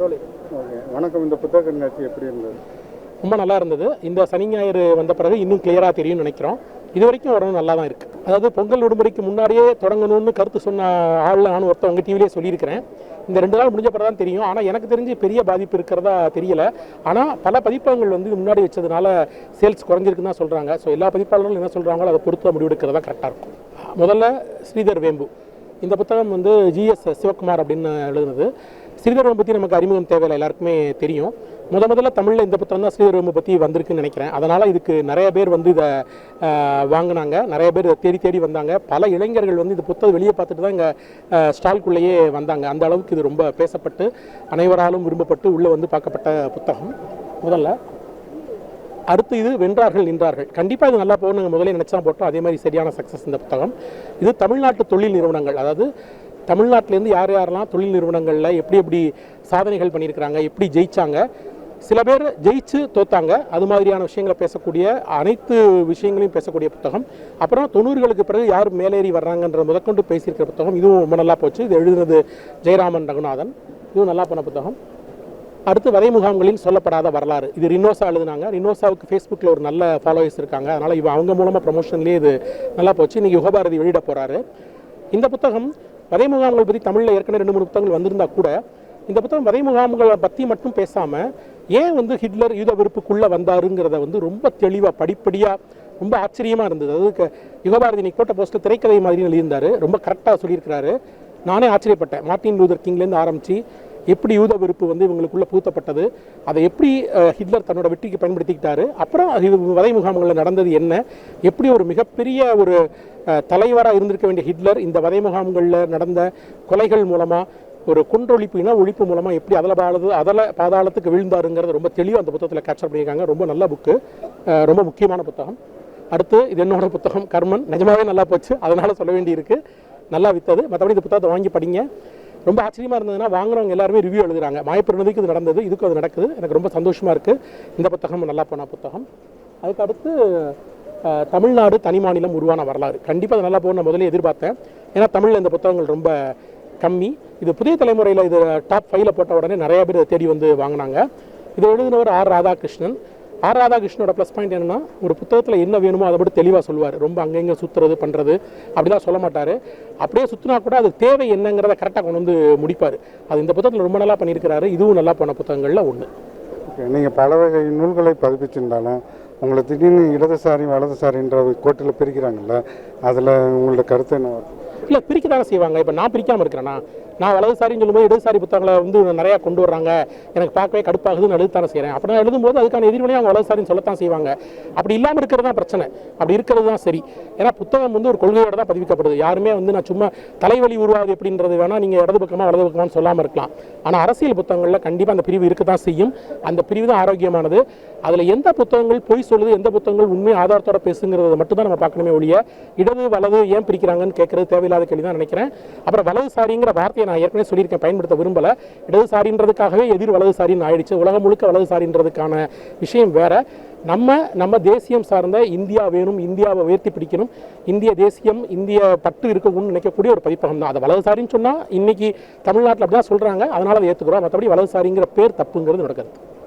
ரோலி okay. வணக்கம். இந்த புத்தக கண்காட்சி எப்படி இருந்தது? ரொம்ப நல்லா இருந்தது. இந்த சனி ஞாயிறு வந்த பிறகு இன்னும் கிளியராக தெரியும்னு நினைக்கிறோம். இது வரைக்கும் வரணும் நல்லா தான் இருக்குது அதாவது பொங்கல் விடுமுறைக்கு முன்னாடியே தொடங்கணும்னு கருத்து சொன்ன ஆளில் நான் ஒருத்தன் உங்கள் டிவிலே சொல்லியிருக்கிறேன். இந்த ரெண்டு நாள் முடிஞ்ச தான் தெரியும். ஆனால் எனக்கு தெரிஞ்சு பெரிய பாதிப்பு இருக்கிறதா தெரியல. ஆனால் பல பதிப்பகங்கள் வந்து முன்னாடி வச்சதுனால சேல்ஸ் குறைஞ்சிருக்குன்னு தான் சொல்கிறாங்க ஸோ எல்லா பதிப்பாளர்களும் என்ன சொல்கிறாங்களோ அதை பொறுத்து முடிவெடுக்கிறதா கரெக்டாக இருக்கும். முதல்ல ஸ்ரீதர் வேம்பு. இந்த புத்தகம் வந்து ஜிஎஸ் சிவகுமார் அப்படின்னு எழுதுனது. ஸ்ரீதர்வம் பற்றி நமக்கு அறிமுகம் தேவையில்லை எல்லாருக்குமே தெரியும். முத முதல்ல தமிழில் இந்த புத்தகம் தான் ஸ்ரீதர்வம் பற்றி வந்திருக்குன்னு நினைக்கிறேன். அதனால் இதுக்கு நிறைய பேர் வந்து இதை வாங்கினாங்க. நிறைய பேர் இதை தேடி தேடி வந்தாங்க. பல இளைஞர்கள் வந்து இந்த புத்தகம் வெளியே பார்த்துட்டு தான் இங்கே ஸ்டால்குள்ளேயே வந்தாங்க. அந்த அளவுக்கு இது ரொம்ப பேசப்பட்டு அனைவராலும் விரும்பப்பட்டு உள்ளே வந்து பார்க்கப்பட்ட புத்தகம். முதல்ல அடுத்து இது வென்றார்கள் நின்றார்கள். கண்டிப்பாக இது நல்லா போகணுங்க முதல்ல நினச்சா போட்டோம். அதே மாதிரி சரியான சக்ஸஸ் இந்த புத்தகம். இது தமிழ்நாட்டு தொழில் நிறுவனங்கள். அதாவது தமிழ்நாட்டிலேருந்து யார் யாரெல்லாம் தொழில் நிறுவனங்களில் எப்படி எப்படி சாதனைகள் பண்ணியிருக்கிறாங்க எப்படி ஜெயித்தாங்க சில பேர் ஜெயிச்சு தோத்தாங்க. அது மாதிரியான விஷயங்களை பேசக்கூடிய அனைத்து விஷயங்களையும் பேசக்கூடிய புத்தகம். அப்புறம் தொண்ணூறுகளுக்கு பிறகு யார் மேலேறி வர்றாங்கன்ற முதற்கொண்டு பேசியிருக்கிற புத்தகம். இதுவும் ரொம்ப நல்லா போச்சு. இது எழுதுனது ஜெயராமன் ரகுநாதன். இதுவும் நல்லா போன புத்தகம். அடுத்து வரை முகாம்களின் சொல்லப்படாத வரலாறு. இது ரினோசா எழுதுனாங்க. ரினோசாவுக்கு ஃபேஸ்புக்கில் ஒரு நல்ல ஃபாலோவர்ஸ் இருக்காங்க. அதனால் இவ அவங்க மூலமாக ப்ரமோஷன்லேயே இது நல்லா போச்சு. இன்றைக்கி யுகபாரதி வெளியிட போகிறாரு இந்த புத்தகம் வதை முகாம்கள் பற்றி தமிழில் ஏற்கனவே ரெண்டு மூணு புத்தகங்கள் வந்திருந்தா கூட இந்த புத்தகம் வதை முகாம்களை பற்றி மட்டும் பேசாமல் ஏன் வந்து ஹிட்லர் யூத வெறுப்புக்குள்ளே வந்தாருங்கிறத வந்து ரொம்ப தெளிவாக படிப்படியாக ரொம்ப ஆச்சரியமாக இருந்தது. அதுக்கு யுகபாரதி இன்னைக்கு போஸ்ட்டு திரைக்கதை மாதிரி எழுதியிருந்தார். ரொம்ப கரெக்டாக சொல்லியிருக்கிறாரு. நானே ஆச்சரியப்பட்டேன். மார்ட்டின் லூதர் கிங்லேருந்து ஆரம்பித்து எப்படி யூத வெறுப்பு வந்து இவங்களுக்குள்ள பூத்தப்பட்டது அதை எப்படி ஹிட்லர் தன்னோட வெற்றிக்கு பயன்படுத்திக்கிட்டாரு அப்புறம் இது வதை முகாம்களில் நடந்தது என்ன எப்படி ஒரு மிகப்பெரிய ஒரு தலைவராக இருந்திருக்க வேண்டிய ஹிட்லர் இந்த வதை முகாம்களில் நடந்த கொலைகள் மூலமாக ஒரு குன்றொழிப்பு இன ஒழிப்பு மூலமாக எப்படி அதில் பாலது அதில் பாதாளத்துக்கு விழுந்தாருங்கிறது ரொம்ப தெளிவாக அந்த புத்தகத்தில் கேப்சர் பண்ணியிருக்காங்க. ரொம்ப நல்ல புக்கு. ரொம்ப முக்கியமான புத்தகம். அடுத்து இது என்னோட புத்தகம் கர்மன். நிஜமாவே நல்லா போச்சு. அதனால் சொல்ல வேண்டியிருக்கு. நல்லா வித்தது. மற்றபடி இந்த புத்தகத்தை வாங்கி படிங்க. ரொம்ப ஆச்சரியமாக இருந்ததுன்னா வாங்குறவங்க எல்லாருமே ரிவ்யூ எழுதுறாங்க. மாயப்பிரநதிக்கு இது நடந்தது இதுக்கும் அது நடக்குது. எனக்கு ரொம்ப சந்தோஷமாக இருக்குது இந்த புத்தகம் நல்லா போன புத்தகம். அதுக்கு அடுத்து தமிழ்நாடு தனி மாநிலம் உருவான வரலாறு. கண்டிப்பாக அது நல்லா போகணும் நான் முதல்ல எதிர்பார்த்தேன். ஏன்னா தமிழில் இந்த புத்தகங்கள் ரொம்ப கம்மி. இது புதிய தலைமுறையில் இது டாப் ஃபைவ்ல போட்ட உடனே நிறைய பேர் தேடி வந்து வாங்கினாங்க. இதை எழுதினவர் ஆர். ராதாகிருஷ்ணன். ஆர் ராதாகிருஷ்ணனோட ப்ளஸ் பாயிண்ட் என்னன்னா ஒரு புத்தகத்தில் என்ன வேணுமோ அதை பற்றி தெளிவாக சொல்லுவார். ரொம்ப அங்கங்கே சுற்றுறது பண்ணுறது அப்படிலாம் சொல்ல மாட்டார். அப்படியே சுற்றினா கூட அது தேவை என்னங்கிறத கரெக்டாக கொண்டு வந்து முடிப்பார். அது இந்த புத்தகத்தில் ரொம்ப நல்லா பண்ணியிருக்கிறாரு. இதுவும் நல்லா போன புத்தகங்களில் ஒன்று ஓகே நீங்கள் பல வகை நூல்களை பதிப்பிச்சிருந்தாலும் உங்களை திடீர்னு இடதுசாரி வலதுசாரின்ற கோட்டில் பிரிக்கிறாங்கல்ல அதில் உங்களோட கருத்து என்ன? இல்லை பிரிக்க தானே செய்வாங்க. இப்போ நான் பிரிக்காமல் இருக்கிறேன்னா நான் வலதுசாரின்னு சொல்லும்போது இடதுசாரி புத்தகங்களை வந்து நிறையா கொண்டு வர்றாங்க. எனக்கு பார்க்கவே கடுப்பாகுதுன்னு எழுதத்தானே செய்கிறேன் அப்படி நான் எழுதும்போது அதுக்கான எதிர்வினையை அவங்க வலதுசாரின்னு சொல்லத்தான் செய்வாங்க. அப்படி இல்லாமல் இருக்கிறது தான் பிரச்சனை. அப்படி இருக்கிறது தான் சரி. ஏன்னா புத்தகம் வந்து ஒரு கொள்கையோட தான் பதிவிக்கப்படுது. யாருமே வந்து நான் சும்மா தலைவலி உருவாகுது எப்படின்றது வேணால் நீங்கள் இடது பக்கமாக வலது பக்கமாக சொல்லாமல் இருக்கலாம். ஆனால் அரசியல் புத்தகங்களில் கண்டிப்பாக அந்த பிரிவு இருக்க தான் செய்யும். அந்த பிரிவு தான் ஆரோக்கியமானது. அதில் எந்த புத்தகங்கள் பொய் சொல்லுது எந்த புத்தகங்கள் உண்மை ஆதாரத்தோட பேசுங்கிறத மட்டும் தான் நம்ம பார்க்கணுமே ஒழிய இடது வலது ஏன் பிரிக்கிறாங்கன்னு கேட்கறது தேவையில்லாத கேள்வி தான் நினைக்கிறேன். அப்புறம் வலதுசாரிங்கிற வார்த்தையை நான் ஏற்கனவே சொல்லியிருக்கேன் பயன்படுத்த விரும்பலை. இடதுசாரின்றதுக்காகவே எதிர் வலதுசாரின்னு ஆயிடுச்சு. உலகம் முழுக்க வலதுசாரின்றதுக்கான விஷயம் வேற. நம்ம நம்ம தேசியம் சார்ந்த இந்தியா வேணும் இந்தியாவை உயர்த்தி பிடிக்கணும். இந்திய தேசியம் இந்திய பட்டு இருக்கணும்னு நினைக்கக்கூடிய ஒரு பதிப்பகம் தான். அதை வலதுசாரின்னு சொன்னால் இன்னைக்கு தமிழ்நாட்டில் அப்படி தான் சொல்கிறாங்க அதனால் அதை ஏற்றுக்கிறோம் மற்றபடி வலதுசாரிங்கிற பேர் தப்புங்கிறது நடக்கிறது